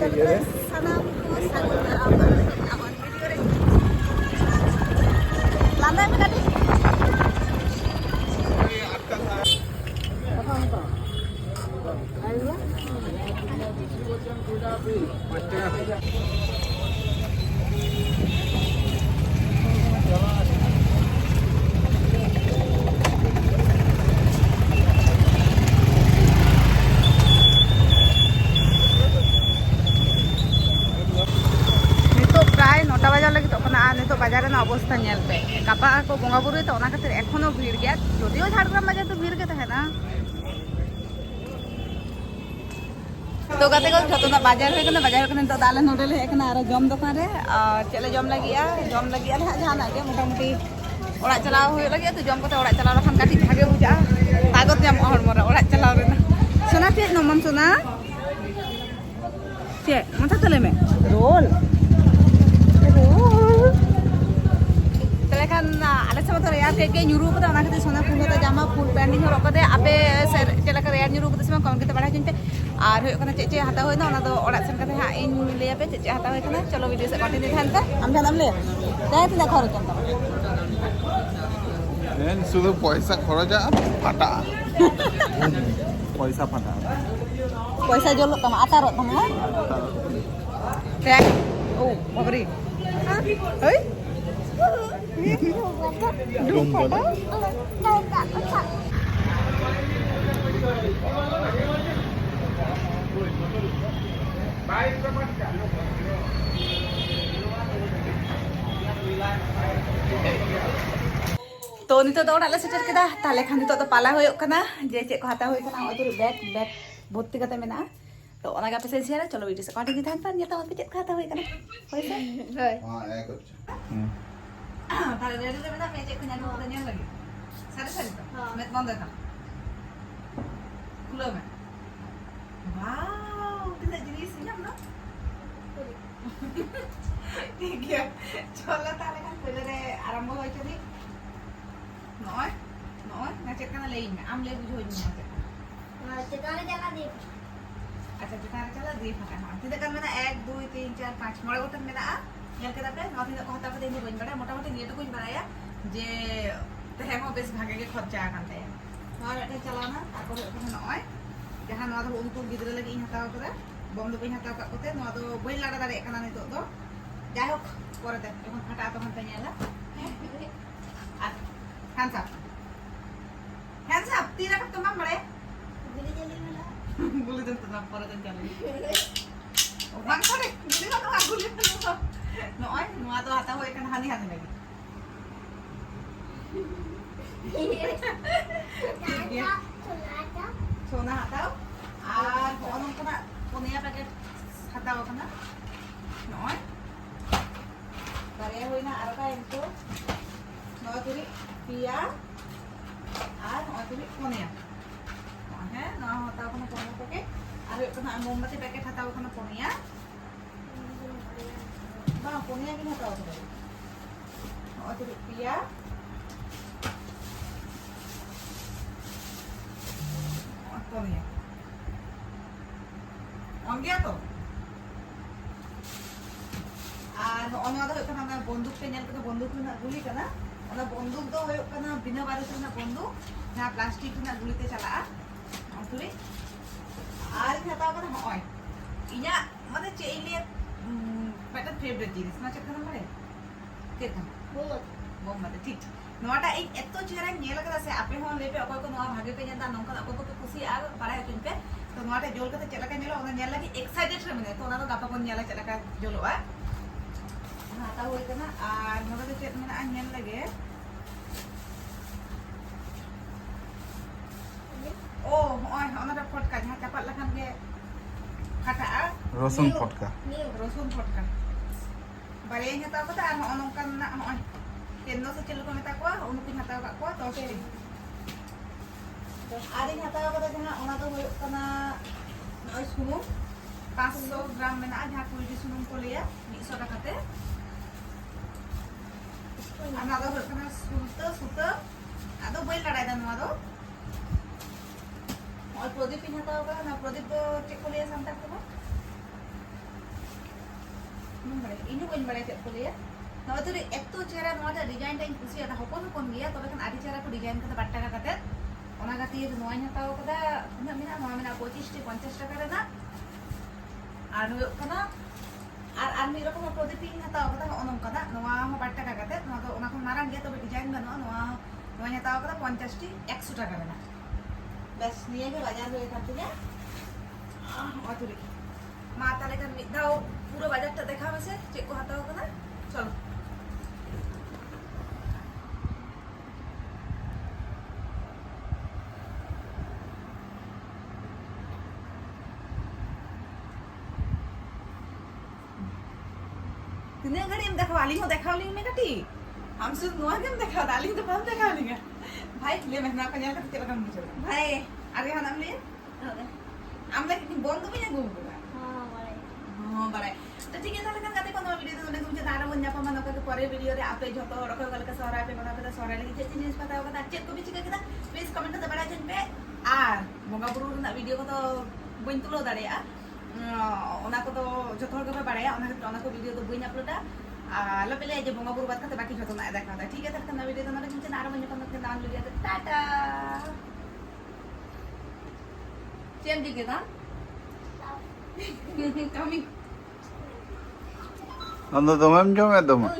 Çocuklara sana bu ᱠᱚ ᱵᱚᱸᱜᱟ ᱵᱩᱨᱩᱭᱮᱫᱟ ᱚᱱᱟ ᱠᱷᱟᱹᱛᱤᱨ ᱮᱠᱷᱚᱱᱚ ᱵᱷᱤᱲ ᱜᱮᱭᱟ ᱡᱳᱫᱤᱭᱳ ᱡᱷᱟᱲᱜᱨᱟᱢ ᱵᱟᱡᱟᱨ ᱫᱚ ᱵᱷᱤᱲ ᱜᱮ ᱛᱟᱦᱮᱱᱟ ᱛᱚ ᱜᱟᱛᱮ ᱠᱚ ᱡᱚᱛᱚ ᱫᱚ ᱵᱟᱡᱟᱨ ᱦᱩᱭ ᱠᱟᱱᱟ ᱵᱟᱡᱟᱨ ᱠᱟᱱᱟ ᱱᱤᱛᱚᱜ ᱫᱚ ᱟᱞᱮ ᱱᱚᱰᱮ ᱞᱮ ᱦᱮᱡ ᱠᱟᱱᱟ ᱟᱨ ᱡᱚᱢ ᱫᱚᱠᱟᱱ ᱨᱮ ᱟᱨ ᱪᱮᱫ ᱞᱮ ᱡᱚᱢ ᱞᱟᱹᱜᱤᱫᱼᱟ ᱡᱚᱢ ᱞᱟᱹᱜᱤᱫ ᱟᱞᱮ ᱦᱟᱸᱜ ᱡᱟᱦᱟᱱᱟᱜ ᱜᱮ ᱢᱚᱴᱟᱢᱩᱴᱤ ᱚᱲᱟᱜ ᱪᱟᱞᱟᱣ ᱦᱩᱭᱩᱜ ᱞᱟᱹᱜᱤᱫ ᱛᱚ ᱡᱚᱢ ᱠᱟᱛᱮ ᱚᱲᱟᱜ ᱪᱟᱞᱟᱣ ᱞᱮᱠᱷᱟᱱ ᱠᱟᱹᱴᱤᱡ ᱵᱷᱟᱜᱮ ᱵᱩᱡᱷᱟᱹᱜᱼᱟ ᱛᱟᱜᱚᱛ ᱧᱟᱢᱚᱜᱼᱟ ᱦᱚᱲᱢᱚ ᱨᱮ ᱚᱲᱟᱜ ᱪᱟᱞᱟᱣ ᱨᱮᱱᱟᱜ ᱥᱳᱱᱟ ᱪᱮᱫ ᱱᱚᱢᱟᱢ ᱥᱳᱱᱟ ᱪᱮᱫ ᱢᱟᱛᱷᱟ ᱛᱟᱞᱮ ᱢᱮ ᱨᱳᱞ ᱠᱮ ᱠᱮ ᱧᱩᱨᱩ ᱠᱟᱫᱟ ᱚᱱᱟ ᱠᱷᱟᱹᱛᱤᱨ ᱥᱚᱱᱟ ᱯᱩᱱ ᱠᱟᱛᱮ ᱡᱟᱢᱟ ᱯᱷᱩᱞ ᱯᱮᱱᱰᱤᱝ ᱦᱚᱨᱚᱜ ᱠᱟᱛᱮ ᱟᱯᱮ ᱥᱮᱨ ᱪᱮᱫ ᱞᱮᱠᱟ ᱨᱮᱭᱟᱲ ᱧᱩᱨᱩ ᱠᱟᱫᱟ ᱥᱮ ᱵᱟᱝ ᱠᱚᱢ ᱠᱟᱛᱮ ᱵᱟᱲᱟᱭ ᱦᱚᱪᱚᱧ ᱯᱮ ᱟᱨ ᱦᱩᱭᱩᱜ ᱠᱟᱱᱟ ᱪᱮᱫ ᱪᱮᱫ ᱦᱟᱛᱟᱣ ᱦᱩᱭᱱᱟ ᱚᱱᱟ ᱫᱚ ᱚᱲᱟᱜ ᱥᱮᱱ ᱠᱟᱛᱮ ᱦᱟᱸᱜ ᱤᱧ ᱞᱟᱹᱭ ᱟᱯᱮ ᱪᱮᱫ ᱪᱮᱫ ᱦᱟᱛᱟᱣ ᱦᱩᱭ ᱠᱟᱱᱟ ᱪᱚᱞᱚ ᱵᱷᱤᱰᱤᱭᱳ ᱥᱮᱫ ᱠᱚᱱᱴᱤᱱᱤᱭᱩ ᱛᱟᱦᱮᱱ ᱯᱮ ᱟᱢ ᱡᱟᱦᱟᱸ ᱮᱢ ᱞᱟᱹᱭᱟ ᱡᱟᱦᱟᱸ ᱛᱤᱱᱟᱹᱜ ᱠᱷᱚᱨᱚᱪ ᱮᱱ ᱛᱟᱢᱟ হ্যাঁ শুধু পয়সা খরচা ফাটা পয়সা ফাটা পয়সা জলক তামা আতারত তামা দেখ ও বাবরি হ্যাঁ ᱛᱚ ᱱᱤᱛᱚᱜ ᱫᱚ ᱚᱲᱟᱜ ᱞᱮ ᱥᱮᱴᱮᱨ ᱠᱮᱫᱟ ᱛᱟᱦᱞᱮ ᱠᱷᱟᱱ ᱱᱤᱛᱚᱜ ᱫᱚ ᱯᱟᱞᱟ ᱦᱩᱭᱩᱜ ᱠᱟᱱᱟ ᱡᱮ ᱪᱮᱫ ᱠᱚ ᱦᱟᱛᱟᱣ ᱦᱩᱭ ᱠᱟᱱᱟ ᱱᱚᱜᱼᱚᱭ ᱛᱩᱨᱩᱡ ᱵᱮᱜᱽ ᱵᱮᱜᱽ ᱵᱷᱚᱨᱛᱤ ᱠᱟᱛᱮ ᱢᱮᱱᱟᱜᱼᱟ ᱛᱚ ᱚᱱᱟ ᱜᱮ ᱟᱯᱮ ᱥᱮᱫ ᱥᱮᱭᱟᱨᱟ ᱪᱚᱞᱚ ᱵᱤᱰᱤ ᱥᱮ ᱠᱚᱱᱴᱤᱱᱤᱭᱩ ᱛᱟᱦᱮᱱ ᱯᱮ ᱧᱮᱞ ᱛᱟᱵᱚᱱ ᱯᱮ ᱪᱮᱫ ᱠᱚ ᱦᱟᱛᱟᱣ ᱦᱩᱭ ᱠᱟᱱᱟ ᱦᱳᱭ ᱥᱮ ᱦᱳᱭ ᱦᱮᱸ പറഞ്ഞോട് ചെറുത് അമ്മയത്തേക്ക് ഞാൻ നോക്കുന്നത് ഞാൻ കഴിയും సరే సరే మెత్తం తెద్దాం కులో మేడం వావ్ కింద గిరీసి అమ్మ ঠিক চলো তাহলে কাল কইলে আরম্ভ হয়েছে দি নয় নয় না চেকানা লেই না আমলে বুঝ হই না চেকানা চালা দি আচ্ছা চেকানা চালা দি ফাটা না তে কাল মানে 1 2 3 4 5 মড়ে গটন মেরা ᱧᱮᱞ ᱠᱮᱫᱟ ᱯᱮ ᱱᱚᱣᱟ ᱛᱤᱱᱟᱹᱜ ᱠᱚ ᱦᱟᱛᱟᱣ ᱠᱟᱫᱟ ᱤᱧ ᱫᱚ ᱵᱟᱹᱧ ᱵᱟᱲᱟᱭᱟ ᱢᱳᱴᱟᱢᱩᱴᱤ ᱱᱤᱭᱟᱹᱴᱩᱠᱩᱧ ᱵᱟᱲᱟᱭᱟ ᱡᱮ ᱛᱟᱦᱮᱸ ᱦᱚᱸ ᱵᱮᱥ ᱵᱷᱟᱜᱮ ᱜᱮ ᱠᱷᱚᱨᱪᱟ ᱟᱠᱟᱱ ᱛᱟᱭᱟ ᱱᱚᱣᱟ ᱢᱤᱫᱴᱮᱱ ᱪᱟᱞᱟᱣᱱᱟ ᱛᱟᱨᱯᱚᱨ ᱦᱩᱭᱩᱜ ᱠᱟᱱᱟ ᱱᱚᱜᱼᱚᱭ ᱡᱟᱦᱟᱸ ᱱᱚᱣᱟ ᱫᱚ ᱩᱱᱠᱩ ᱜᱤᱫᱽᱨᱟᱹ ᱞᱟᱹᱜᱤᱫ ᱤᱧ ᱦᱟᱛᱟᱣ ᱠᱟᱫᱟ ᱵᱚᱢ ᱫᱚ ᱵᱟᱹᱧ ᱦᱟᱛᱟᱣ ᱠᱟᱜ ᱠᱚᱛᱮ ᱱᱚᱣᱟ ᱫᱚ ᱵᱟᱹᱧ ᱞᱟᱲᱟ ᱫᱟᱲᱮᱭᱟᱜ ᱠᱟᱱᱟ ᱱᱤᱛᱚᱜ ᱫᱚ ᱡᱟᱭᱦᱳᱠ ᱯᱚᱨᱮᱛᱮ ᱡᱚᱠᱷᱚᱱ ᱯᱷᱟᱴᱟᱜᱼᱟ ᱛᱚᱠᱷᱚᱱ ᱯᱮ ᱧᱮᱞᱟ আর হ্যান্ডস আপ হ্যান্ডস আপ তিন রাখার তো মাম বাড়ে বলে দেন তো না পরে দেন চলে ᱵᱟᱝ ᱥᱟᱲᱮ ᱜᱩᱞᱤ ᱦᱚᱸ ᱱᱚᱣᱟ ᱜᱩᱞᱤ ᱦᱚᱸ ᱱᱚᱜᱼᱚᱭ ᱱᱚᱣᱟ ᱫᱚ ᱦᱟᱛᱟᱣ ᱦᱩᱭ ᱠᱟᱱᱟ ᱦᱟᱹᱱᱤ ᱦᱟᱹᱱᱤ ᱞᱟᱹᱜᱤᱫ ᱥᱳᱱᱟ ᱦᱟᱛᱟᱣ ᱟᱨ ᱱᱚᱜᱼᱚ ᱱᱚᱝᱠᱟᱱᱟᱜ ᱯᱩᱱᱭᱟ ᱯᱮᱠᱮᱴ ᱦᱟᱛᱟᱣ ᱠᱟᱱᱟ ᱱᱚᱜᱼᱚᱭ ᱵᱟᱨᱭᱟ ᱦᱩᱭᱱᱟ ᱟᱨ ᱚᱠᱟᱭᱮᱱ ᱛᱚ ᱱᱚᱣᱟ ᱛᱩᱞᱩᱡ ᱯᱮᱭᱟ ᱟᱨ ᱱᱚᱣᱟ ᱛᱩᱞᱩᱡ ᱯᱩᱱᱭᱟ ᱦᱮᱸ ᱱᱚᱣᱟ ᱦᱟᱛᱟᱣ ᱠᱟᱱᱟ ᱯᱚᱱᱭᱟ ᱯᱮᱠᱮᱴ ᱟᱨ ᱦᱩᱭᱩᱜ ᱠᱟᱱᱟ ᱢᱳᱢᱵᱟᱛᱤ ᱯᱮᱠᱮᱴ ᱦᱟᱛᱟᱣ ᱠᱟᱱᱟ ᱯᱩᱱᱭᱟ ಕೊನೆಯಾಗಿನ ತಗೊಂಡ್ರೆ ಅದು ರುಪಿಯ ಕೊನೆಯ অঙ্গিয়া তো আর অনেক হয়ে কানা বন্দুক পে নেল কানা বন্দুক না গুলি কানা অনা বন্দুক দো হয়ে। কানা বিনা বারুদ না বন্দুক না প্লাস্টিক না গুলিতে চালা অন্তরে আর হাতা কানা হয় ইয়া মানে চেইলে फेवरेट जिनिस ना चक्कर हमारे कितना बहुत बहुत मतलब ठीक नोटा एक एत्तो चेहरा नेल कर से आपे हो ले पे को नोआ भागे पे जंदा नोको को को खुशी आ पारा है पे तो नोटा जोल कर चला के नेल ओन नेल लगे एक्साइटेड रे मने तो ना तो को नेल चला का जोलो आ हाता होय कना आ नोटा चेत मने आ नेल लगे फटका जा फटका ᱵᱟᱨᱭᱟᱧ ᱦᱟᱛᱟᱣ ᱠᱟᱫᱟ ᱟᱨ ᱦᱚᱸᱜᱼᱚ ᱱᱚᱝᱠᱟᱱᱟᱜ ᱦᱚᱸᱜᱼᱚᱭ ᱠᱮᱱᱫᱚ ᱥᱮ ᱪᱮᱫ ᱠᱚ ᱢᱮᱛᱟ ᱠᱚᱣᱟ ᱩᱱᱠᱩᱧ ᱦᱟᱛᱟᱣ ᱠᱟᱜ ᱠᱚᱣᱟ ᱫᱚᱥᱴᱤ ᱟᱨᱤᱧ ᱦᱟᱛᱟᱣ ᱠᱟᱫᱟ ᱡᱟᱦᱟᱸ ᱚᱱᱟ ᱫᱚ ᱦᱩᱭᱩᱜ ᱠᱟᱱᱟ ᱱᱚᱜᱼᱚᱭ ᱥᱩᱱᱩᱢ ᱯᱟᱸᱪᱥᱚ ᱜᱨᱟᱢ ᱢᱮᱱᱟᱜᱼᱟ ᱡᱟᱦᱟᱸ ᱠᱩᱭᱰᱤ ᱥᱩᱱᱩᱢ ᱠᱚ ᱞᱟᱹᱭᱟ ᱢᱤᱫᱥᱚ ᱴᱟᱠᱟᱛᱮ ᱚᱱᱟ ᱫᱚ ᱦᱩᱭᱩᱜ ᱠᱟᱱᱟ ᱥᱩᱞᱛᱟᱹ ᱥᱩᱛᱟᱹ ᱟᱫᱚ ᱵᱟᱹᱧ ᱵᱟᱲᱟᱭᱫᱟ ᱱᱚᱣᱟ ᱫᱚ ᱱᱚᱜᱼᱚᱭ ᱯᱨᱚᱫᱤᱯ ᱤᱧ ᱦᱟᱛᱟᱣ ᱠᱟᱫᱟ ᱚᱱᱟ ᱯᱨᱚᱫᱤᱯ ᱫᱚ ᱪᱮᱫ ᱠᱚ ᱞᱟᱹᱭᱟ ᱥᱟᱱᱛᱟᱲ ᱛᱮᱫᱚ ᱱᱩᱢ ᱵᱟᱲᱟᱭ ᱤᱧ ᱦᱚᱸ ᱵᱟᱹᱧ ᱵᱟᱲᱟᱭ ᱪᱮᱫ ᱠᱚ ᱞᱟᱹᱭᱟ ᱱᱚᱣᱟ ᱫᱚ ᱮᱛᱚ ᱪᱮᱦᱨᱟ ᱱᱚᱣᱟ ᱨᱮᱭᱟᱜ ᱰᱤᱡᱟᱭᱤᱱ ᱴᱟᱜ ᱤᱧ ᱠᱩᱥᱤᱭᱟᱜᱼᱟ ᱦᱚᱯᱚᱱ ᱦᱚᱯᱚᱱ ᱜᱮᱭᱟ ᱛᱚᱵᱮ ᱠᱷᱟᱱ ᱟᱹᱰᱤ ᱪᱮᱦᱨᱟ ᱠᱚ ᱰᱤᱡᱟᱭᱤᱱ ᱠᱟᱫᱟ ᱵᱟᱴ ᱴᱟᱠᱟ ᱠᱟᱛᱮ ᱚᱱᱟ ᱠᱷᱟᱹᱛᱤᱨ ᱱᱚᱣᱟᱧ ᱦᱟᱛᱟᱣ ᱠᱟᱫᱟ ᱛᱤᱱᱟᱹᱜ ᱢᱮᱱᱟᱜᱼᱟ ᱱᱚᱣᱟ ᱢᱮᱱᱟᱜᱼᱟ ᱯᱚঁচিᱥᱴᱤ ᱯᱚᱧᱪᱟশ ᱴᱟᱠᱟ ᱨᱮᱱᱟᱜ ᱟᱨ ᱦᱩᱭᱩᱜ ᱠᱟᱱᱟ আর আর মীর রকম প্রদীপিং হাতাও কথা হন অনকা নোয়া হো বাট টাকা কাতে নোয়া তো ওনা কোন মারাং গে তবে ডিজাইন বানো নোয়া নোয়া হাতাও কথা 50 টি 100 টাকা বেনা বেশ নিয়ে গে বাজার হয়ে কাটতে যা আহ অতুরি মা তাহলে কার মিদাও পুরো বাজারটা দেখা হয়েছে চেক হাতে হবে না চলো तिने घड़ी हम देखा वाली हो देखा वाली मैं कटी हम सुन नुआ के हम देखा वाली तो हम देखा वाली है भाई ले महीना का जाकर तेरा काम मुझे भाई आगे हम ले हम ले बंद भी नहीं घूम हां बड़े हां बड़े તો ઠીક છે તમે કદાચ કોનો વિડીયો તમને ગમશે તારો મને પણ મને કહે પરે વિડીયો રે આપે ઝોટો રખો ગલકે સહરા આપે મને કહે સહરા લગી જે જીન્સ પતા હોગા તાચે કો બીજી કહેતા પ્લીઝ કમેન્ટ દબાડા જન પે આ બોગા બુરુ ના વિડીયો કો તો બુન તુલો દડેયા ᱚᱱᱟ ᱠᱚᱫᱚ ᱡᱚᱛᱚ ᱦᱚᱲ ᱜᱮᱯᱮ ᱵᱟᱲᱟᱭᱟ ᱚᱱᱟ ᱠᱷᱟᱹᱛᱤᱨ ᱚᱱᱟ ᱠᱚ ᱵᱷᱤᱰᱤᱭᱳ ᱫᱚ ᱵᱟᱹᱧ ᱟᱯᱞᱳᱰᱟ ᱟᱞᱚ ᱯᱮ ᱞᱟᱹᱭᱟ ᱡᱮ ᱵᱚᱸᱜᱟ ᱵᱩᱨᱩ ᱵᱟᱫ ᱠᱟᱛᱮ ᱵᱟᱹᱠᱤ ᱡᱚᱛᱚ ᱱᱟᱜ ᱫᱮᱠᱷᱟᱣ ᱫᱟ ᱴᱷᱤᱠ ᱜᱮᱭᱟ ᱛᱟᱦᱞᱮ ᱵᱷᱤᱰᱤᱭᱳ ᱫᱚ ᱱᱚᱰᱮ ᱜᱮ ᱟᱨᱚ ᱵᱟᱹᱧ ᱧᱟᱯᱟᱢ ᱠᱟᱛᱮ ᱫᱟᱱ ᱞᱩᱜᱤᱭᱟ ᱴᱟᱴᱟ ᱪᱮᱫ ᱮᱢ ᱪᱤᱠᱟᱹᱭᱫᱟ ᱠᱟᱹᱢᱤ અંદર તમે એમ છો મેં તમે?